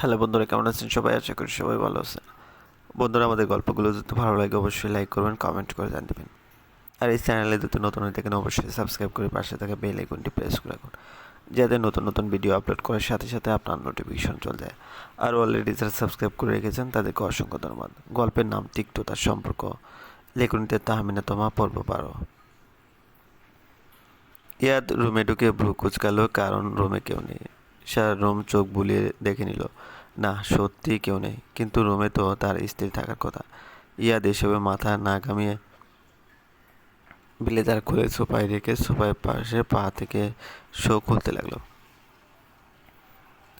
Hello বন্ধুরা, কেমন আছেন সবাই? আশা করি সবাই ভালো আছেন। বন্ধুরা, আমাদের গল্পগুলো যদি ভালো লাগে, অবশ্যই লাইক করবেন কমেন্ট করে জান দেবেন। আর এই চ্যানেলে যদি নতুন হয়ে থাকেন, অবশ্যই সাবস্ক্রাইব করে পাশে থাকা বেল আইকনটি প্রেস করে রাখুন। যাতে নতুন নতুন ভিডিও আপলোড করার সাথে সাথে আপনার নোটিফিকেশন চলে যায়। আর অলরেডি যারা সাবস্ক্রাইব করে রেখেছেন, তাদেরকে অসংখ্য ধন্যবাদ। গল্পের নাম তিক্ততার সম্পর্ক। লেখনীতে তাহমিনা তোমা, পর্ব পারো ইয়াদ রুমে ঢুকে ভ্রু কুচকাল, কারণ রুমে কেউ নেই। সারা রুম চোখ বুলিয়ে দেখে নিল। না সত্যি কেউ নেই। কিন্তু রুমে তো তার স্ত্রী থাকার কথা। ইয়াদ এসবে মাথা না কামিয়ে ব্লেজার খুলে সোফায় রেখে সোফায় পাশে পা থেকে শো খুলতে লাগল।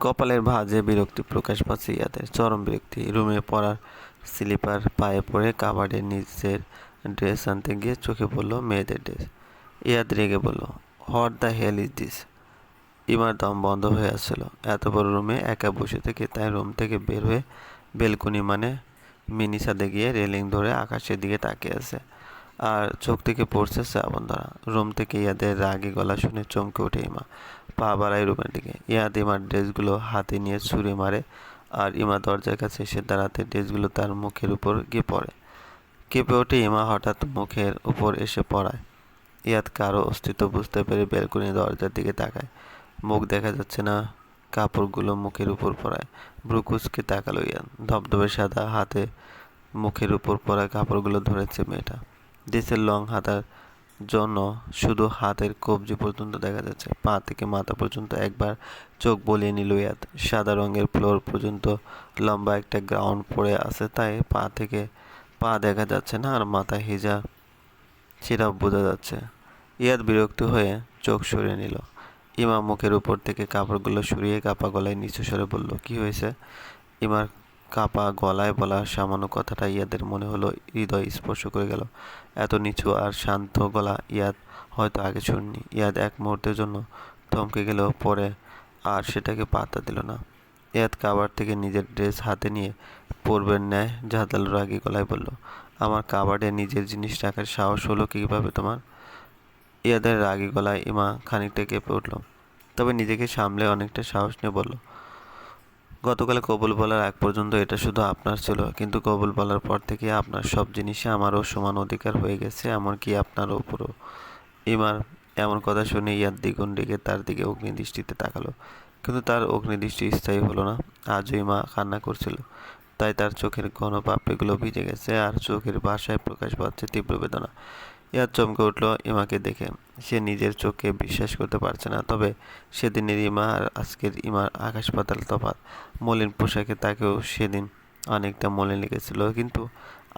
কপালের ভাঁজে বিরক্তি প্রকাশ পাচ্ছে ইয়াদের। চরম বিরক্তি। রুমে পড়ার স্লিপার পায়ে পড়ে কাবার্ডের নিচের ড্রেস আনতে গিয়ে চোখে পড়ল মেয়েদের ড্রেস। ইয়াদ রেগে বলল what the hell is this ইমার দম বন্ধ হয়ে আসছিল। এত বড় রুমে একা বসে থেকে তাই রুম থেকে বের হয়ে বেলকুনি মানে মিনি ছাদে গিয়ে রেলিং ধরে আকাশের দিকে তাকিয়ে আছে। আর চোখ থেকে পড়ছে শ্রাবণ ধরা। রুম থেকে ইয়াদের রাগে গলা শুনে চমকে ওঠে ইমা। পা বাড়ায় রুমের দিকে। ইয়াদ ইমার ড্রেসগুলো হাতে নিয়ে ছুঁড়ে মারে আর ইমা দরজার কাছে এসে দাঁড়াতে ড্রেসগুলো তার মুখের উপর গিয়ে পড়ে। কেঁপে ওঠে ইমা হঠাৎ মুখের উপর এসে পড়ায়। ইয়াদ কারও অস্তিত্ব বুঝতে পেরে বেলকুনি দরজার দিকে তাকায়। মুখ দেখা যাচ্ছে না, কাপড়গুলো মুখের উপর পরায়। ব্রুকুচকে তাকালো ইয়ান, ধবধবে সাদা হাতে মুখের উপর পরা কাপড়গুলো ধরেছে মেয়েটা। দেশের লং হাতার জন্য শুধু হাতের কবজি পর্যন্ত দেখা যাচ্ছে। পা থেকে মাথা পর্যন্ত একবার চোখ বলিয়ে নিল ইয়াদ সাদা রঙের ফ্লোর পর্যন্ত লম্বা একটা গ্রাউন্ড পড়ে আছে, তাই পা থেকে পা দেখা যাচ্ছে না আর মাথা হিজা সেটা বোঝা যাচ্ছে। ইয়াদ বিরক্ত হয়ে চোখ সরিয়ে নিল। ইমা মুখের উপর থেকে কাপড়গুলো সরিয়ে কাপা গলায় নিচু সরে বলল, কি হয়েছে? ইমার কাপা গলায় বলা সামান্য কথাটা ইয়াদের মনে হলো হৃদয় স্পর্শ করে গেল। এত নিচু আর শান্ত গলা ইয়াদ হয়তো আগে শুননি। ইয়াদ এক মুহূর্তের জন্য থমকে গেল, পরে আর সেটাকে পাত্তা দিল না। ইয়াদ কাবার থেকে নিজের ড্রেস হাতে নিয়ে পরবের ন্যায় ঝাঁতাল রাগি গলায় বলল, আমার কাবার্ডে নিজের জিনিস রাখার সাহস হলো কীভাবে তোমার? ইয়াদের রাগি গলায় ইমা খানিকটা কেঁপে উঠল। তবে নিজেকে সামলে অনেকটা সাহস নিয়ে বলল, গতকাল কবুল বলার আগ পর্যন্ত এটা শুধু আপনার ছিল, কিন্তু কবুল বলার পর থেকে আপনার সব জিনিসে আমারও সমান অধিকার হয়ে গেছে, এমনকি আপনার ওপরও ইমার এমন কথা শুনে ইয়াদ দ্বিগুণ ডেকে তার দিকে অগ্নিদৃষ্টিতে তাকালো, কিন্তু তার অগ্নিদৃষ্টি স্থায়ী হলো না। আজও ইমা কান্না করছিল, তাই তার চোখের ঘন পাপড়িগুলো ভিজে গেছে, আর চোখের ভাষায় প্রকাশ পাচ্ছে তীব্র বেদনা। ইয়াদ চমকে উঠল ইমাকে দেখে। সে নিজের চোখে বিশ্বাস করতে পারছে না, তবে সেদিনের ইমা আর আজকের ইমার আকাশ পাতাল তফাৎ, মলিন পোশাকে তাকেও সেদিন অনেকটা মলিন লেগেছিল, কিন্তু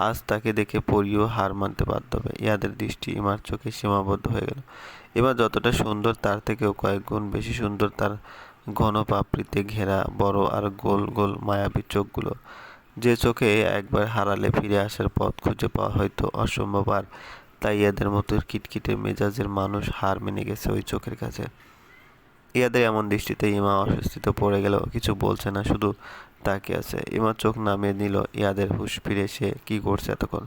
আজ তাকে দেখে পরিও হার মানতে বাধ্য হবে। ইয়াদের দৃষ্টি ইমার চোখে সীমাবদ্ধ হয়ে গেল। এবার যতটা সুন্দর তার থেকেও কয়েক গুণ বেশি সুন্দর তার ঘন পাপড়িতে ঘেরা বড় আর গোল গোল মায়াবী চোখগুলো। যে চোখে একবার হারালে ফিরে আসার পথ খুঁজে পাওয়া হয়তো অসম্ভব, আর তাই ইয়াদের মতো কিটকিটে মেজাজের মানুষ হার মেনে গেছে ওই চোখের কাছে। ইয়াদের এমন দৃষ্টিতে ইমা অস্বস্তিতে পড়ে গেল কিছু বলছে না, শুধু তাকে আছে। ইমা চোখ নামিয়ে নিল, ইয়াদের হুশ ফিরে সে কী করছে এতক্ষণ?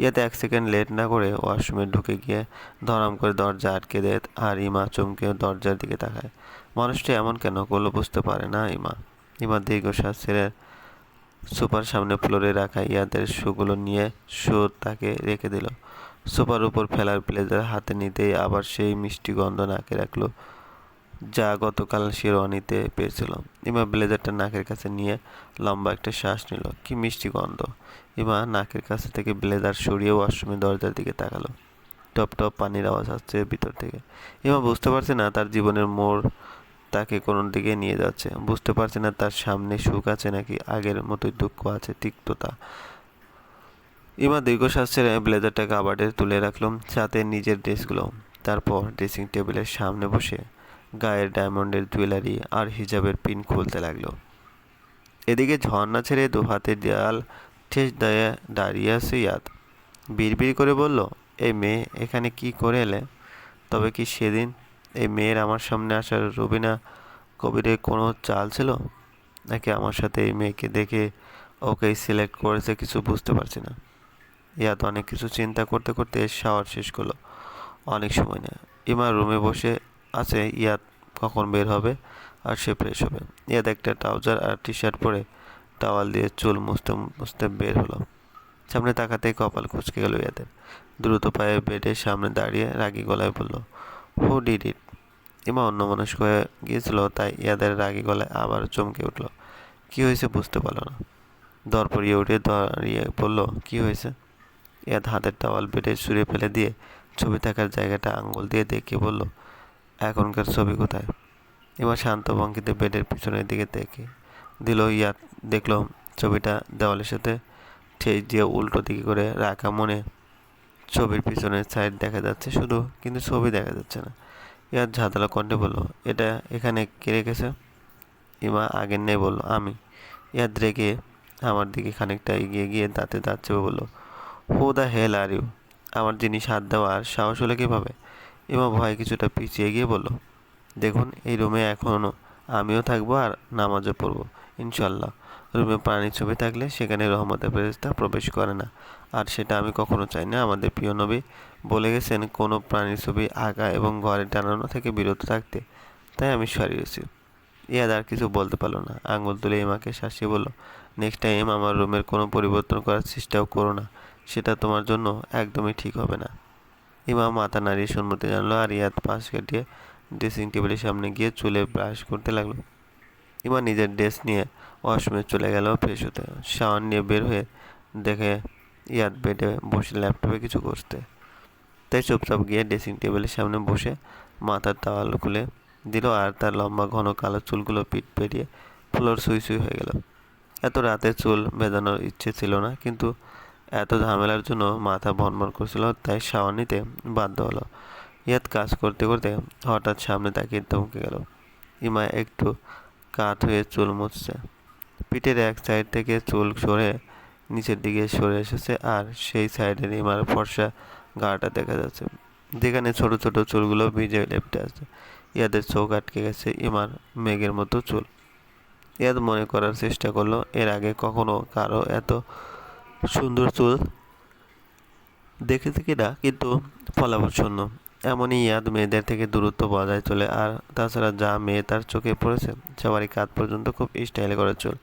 ইয়াতে এক সেকেন্ড লেট না করে ওয়াশরুমে ঢুকে গিয়ে ধরাম করে দরজা আটকে দেয় আর ইমা চমকে দরজার দিকে তাকায়। মানুষটা এমন কেন করল বুঝতে পারে না ইমা। ইমা দীর্ঘশ্বাস ছেড়ে সুপার সামনে ফ্লোরে রাখা ইয়াদের শুগুলো নিয়ে শো তাকে রেখে দিল। সোফার উপর ফেলার ব্লেজার হাতে নিতেই আবার সেই মিষ্টি গন্ধ নাকে রাখল, যা গতকাল শেরওয়ানিতে পেয়েছিল। ইমা ব্লেজারটা নাকের কাছে নিয়ে লম্বা একটা শ্বাস নিল। কি মিষ্টি গন্ধ। ইমা নাকের কাছে থেকে ব্লেজার সরিয়ে ওয়াশরুমের দরজার দিকে তাকালো। টপ টপ পানির আওয়াজ আসছে ভিতর থেকে। ইমা বুঝতে পারছে না তার জীবনের মোড় তাকে কোনো দিকে নিয়ে যাচ্ছে। বুঝতে পারছে না তার সামনে সুখ আছে নাকি আগের মতোই দুঃখ আছে, তিক্ততা। ইমা দীর্ঘশ্বাস ছেড়ে ব্লেজারটা কাবার্ডে তুলে রাখলাম সাথে নিজের ড্রেসগুলো। তারপর ড্রেসিং টেবিলের সামনে বসে গায়ের ডায়মন্ডের জুয়েলারি আর হিজাবের পিন খুলতে লাগল। এদিকে ঝর্ণা ছেড়ে দু হাতে দেয়াল ঠেস দিয়ে দাঁড়িয়ে আছে ইয়াদ। বিড়বিড় করে বলল, এই মেয়ে এখানে কি করে এলে? তবে কি সেদিন এই মেয়ের আমার সামনে আসার রবিনা কবিরের কোনো চাল ছিল? নাকি আমার সাথে এই মেয়েকে দেখে ওকেই সিলেক্ট করেছে কিছু বুঝতে পারছি না। ইয়াদ অনেক কিছু চিন্তা করতে করতে শাওয়ার শেষ করল। অনেক সময় নেয়। ইমা রুমে বসে আছে ইয়াদ কখন বের হবে? আর সে ফ্রেশ হবে। ইয়াদ একটা ট্রাউজার আর টি শার্ট পরে টাওয়াল দিয়ে চুল মুছতে মুছতে বের হলো। সামনে তাকাতেই কপাল কুচকে গেল ইয়াদের দ্রুত পায়ে বেডের সামনে দাঁড়িয়ে রাগী গলায় বলল হু ডিড ইট ইমা অন্যমনস্ক হয়ে গিয়েছিল, তাই ইয়াদের রাগী গলায় আবার চমকে উঠল। কি হয়েছে বুঝতে পারল না। দরপড়িয়ে উঠে দাঁড়িয়ে বলল, কি হয়েছে? ইয়াদ হাতের টাওয়াল বেডে ছুঁড়ে ফেলে দিয়ে ছবি থাকার জায়গাটা আঙ্গুল দিয়ে দেখিয়ে বলল, এখনকার ছবি কোথায়? এবার শান্ত ভঙ্গিতে বেডের পিছনের দিকে দেখে দিল ইয়াদ দেখল, ছবিটা দেওয়ালের সাথে ঠেস দিয়ে উল্টো দিকে করে রাখা মনে ছবির পিছনের সাইড দেখা যাচ্ছে শুধু, কিন্তু ছবি দেখা যাচ্ছে না। ইয়াদ ঝাঁতালো কণ্ঠে বলল, এটা এখানে কে রেখেছে? ইমা আগের নেই বলল, আমি। ইয়াদ রেগে আমার দিকে খানিকটা এগিয়ে গিয়ে দাঁতে দাঁত চেপে বলল who the hell are you আমার জিনিস হাত দেওয়ার সাহস হলে কীভাবে? ইমা ভয় কিছুটা পিছিয়ে গিয়ে বলল, দেখুন, এই রুমে এখনও আমিও থাকব আর নামাজও পড়ব ইনশাল্লাহ রুমে প্রাণীর ছবি থাকলে সেখানে রহমতের ফেরেস্তা প্রবেশ করে না। আর সেটা আমি কখনো চাই না। আমাদের প্রিয় নবী বলে গেছেন, কোনো প্রাণীর ছবি আঁকা এবং ঘরে টানানো থেকে বিরত থাকতে। তাই আমি সরিয়েছি ইয়াদ আর কিছু বলতে পারল না। আঙুল তুলে এমাকে শাসিয়ে বলল, নেক্সট টাইম আমার রুমের কোনো পরিবর্তন করার চেষ্টাও করো না। সেটা তোমার জন্য একদমই ঠিক হবে না। ইমা মাথা নাড়িয়ে সম্মতি জানলো, আর ইয়াদ পাশ কাটিয়ে ড্রেসিং টেবিলের সামনে গিয়ে চুলে ব্রাশ করতে লাগল। ইমা নিজের ড্রেস নিয়ে ওয়াশরুমে চলে গেল ফ্রেশ হতে। শাওয়ার নিয়ে বের হয়ে দেখে ইয়াদ বেডে বসে ল্যাপটপে কিছু করতে। তাই চুপচাপ গিয়ে ড্রেসিং টেবিলের সামনে বসে মাথার তাওয়াল খুলে দিল, আর তার লম্বা ঘন কালো চুলগুলো পিঠ পেরিয়ে ফ্লোর সুই সুই হয়ে গেল। এত রাতে চুল ভেজানোর ইচ্ছে ছিল না, কিন্তু এত ঝামেলার জন্য মাথা ভনভন করছিল, তাই শাওয়ার নিতে বাধ্য হলো। ইয়াদ কাজ করতে করতে হঠাৎ সামনে তাকিয়ে থমকে গেল। ইমা একটু কাত হয়ে চুল মুছছে। পিঠের এক সাইড থেকে চুল সরে নিচের দিকে সরে এসেছে আর সেই সাইডের ইমার ফর্সা গাটা দেখা যাচ্ছে। যেখানে ছোট ছোট চুলগুলো ভিজে লেপটে আছে। ইয়াদের চোখ আটকে গেছে ইমার মেঘের মতো চুল। ইয়াদ মনে করার চেষ্টা করল, এর আগে কখনো কারও এত সুন্দর চুল। দেখেছে কিনা, কিন্তু ফলাফল এমনই ইয়াদ মেয়েদের থেকে দূরত্ব বজায় চলে। আর তাছাড়া যা মেয়ে তার চোখে পড়েছে, সবারই কাত পর্যন্ত খুব স্টাইল করে চুল।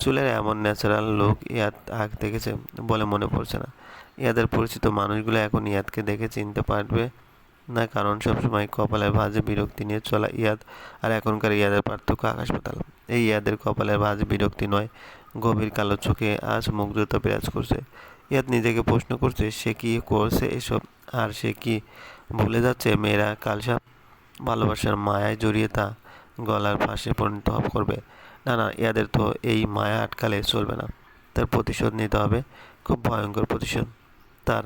চুলের এমন ন্যাচারাল লোক ইয়াদ আগ দেখেছে বলে মনে পড়ছে না। ইয়াদের পরিচিত মানুষগুলো এখন ইয়াদকে দেখে চিনতে পারবে। না, কারণ সবসময় কপালে ভাজে বিরক্তি নিয়ে চলা ইয়াদ আর এখনকার ইয়াদের পার্থক্য আকাশ পাতাল এই ইয়াদের কপালে ভাজে বিরক্তি নয়, গভীর কালো চোখে আজ মুগ্ধতা বিরাজ করছে। ইয়াদ নিজেকে প্রশ্ন করছে, সে কি করছে এসব? আর সে কি ভুলে যাচ্ছে? মেয়েরা কালসা ভালোবাসার মায়ায় জড়িয়ে তা গলার ফাঁসে পরিণত করবে। না না, ইয়াদের তো এই মায়া আটকালে চলবে না। তার প্রতিশোধ নিতে হবে, খুব ভয়ঙ্কর প্রতিশোধ। তার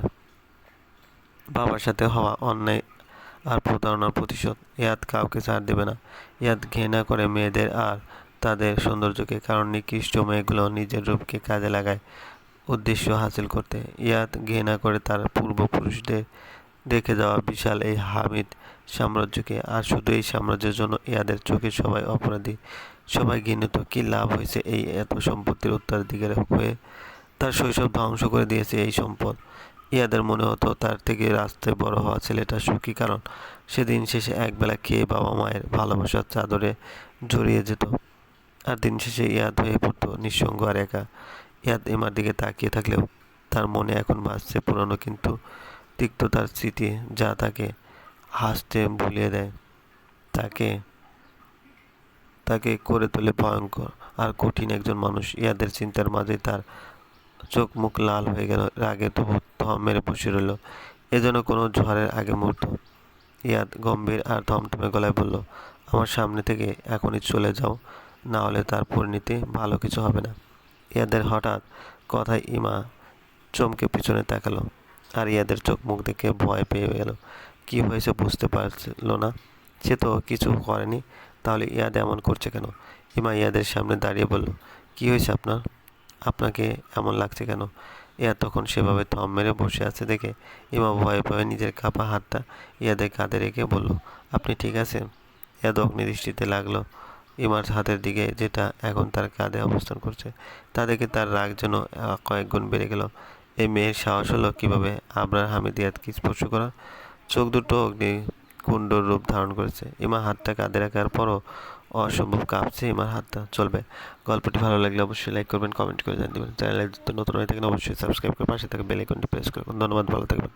বাবার সাথে হওয়া অন্যায় আর প্রতারণার প্রতিশোধ। ইয়াদ কাউকে ছাড় দেবে না। ইয়াদ ঘৃণা করে মেয়েদের আর তাদের সৌন্দর্যকে, কারণ নিকৃষ্ট মেয়েগুলো নিজের রূপকে কাজে লাগায় উদ্দেশ্য হাসিল করতে। ইয়াদ ঘৃণা করে তার পূর্বপুরুষদের দেখে যাওয়া বিশাল এই হামিদ সাম্রাজ্যকে, আর শুধু এই সাম্রাজ্যের জন্য ইয়াদের চোখে সবাই অপরাধী। সবাই ঘৃণিত। কি লাভ হয়েছে এই এত সম্পত্তির উত্তরাধিকার হয়ে তার শৈশব ধ্বংস করে দিয়েছে এই সম্পদ। ইয়াদের মনে হতো তার থেকে রাস্তায় বড় হওয়া ছেলেটা সুখী, কারণ সেদিন শেষে একবেলা খেয়ে বাবা মায়ের ভালোবাসার চাদরে জড়িয়ে যেত। আর দিন শেষে ইয়াদ হয়ে পড়তো নিঃসঙ্গ আর একা। ইয়াদ এমার দিকে তাকিয়ে থাকলেও তার মনে এখন ভাসছে পুরনো কিন্তু তিক্ততার স্মৃতি যা তাকে হাসতে ভুলিয়ে দেয়। তাকে তাকে করে তোলে ভয়ঙ্কর আর কঠিন একজন মানুষ। ইয়াদের চিন্তার মাঝে তার চোখ মুখ লাল হয়ে গেল। রাগে তবু মেরে বসে রইল। এ যেন কোনো ঝড়ের আগে মুহূর্ত। ইয়াদ গম্ভীর আর থমথমে গলায় বলল, আমার সামনে থেকে এখনই চলে যাও। না হলে তার পরিণতি ভালো কিছু হবে না। ইয়াদের হঠাৎ কথায় ইমা চমকে পিছনে তাকালো আর ইয়াদের চোখ মুখ দেখে ভয় পেয়ে গেল। কি হয়েছে বুঝতে পারছিল না। সে তো কিছু করেনি। তাহলে ইয়াদ এমন করছে কেন? ইমা ইয়াদের সামনে দাঁড়িয়ে বলল, কি হয়েছে আপনার? আপনাকে এমন লাগছে কেন? ইয়া তখন সেভাবে থম মেরে বসে আছে দেখে ইমা ভয়ে ভয়ে নিজের কাপা হাতটা ইয়াদের কাঁধে রেখে বলল, আপনি ঠিক আছেন? ইয়াদ অগ্নিদৃষ্টিতে লাগল। ইমার হাতের দিকে যেটা এখন তার কাঁধে অবস্থান করছে, তা দেখে তার রাগ যেন কয়েক গুণ বেড়ে গেল। এই মেয়ের সাহস হলো কীভাবে আবরার হামিদ ইয়াদকে স্পর্শ করার চোখ দুটো অগ্নি কুণ্ডর রূপ ধারণ করেছে। ইমা হাতটা কাঁধে রাখার পরও অসম্ভব কাঁপছে আমার হাতটা, চলবে। গল্পটি ভালো লাগলে অবশ্যই লাইক করবেন কমেন্ট করে জানিয়ে দেবেন। চ্যানেলে নতুন হয়ে থাকেন, অবশ্যই সাবস্ক্রাইব করে পাশে থাকা বেল আইকনটি প্রেস করবেন ধন্যবাদ, ভালো থাকবেন।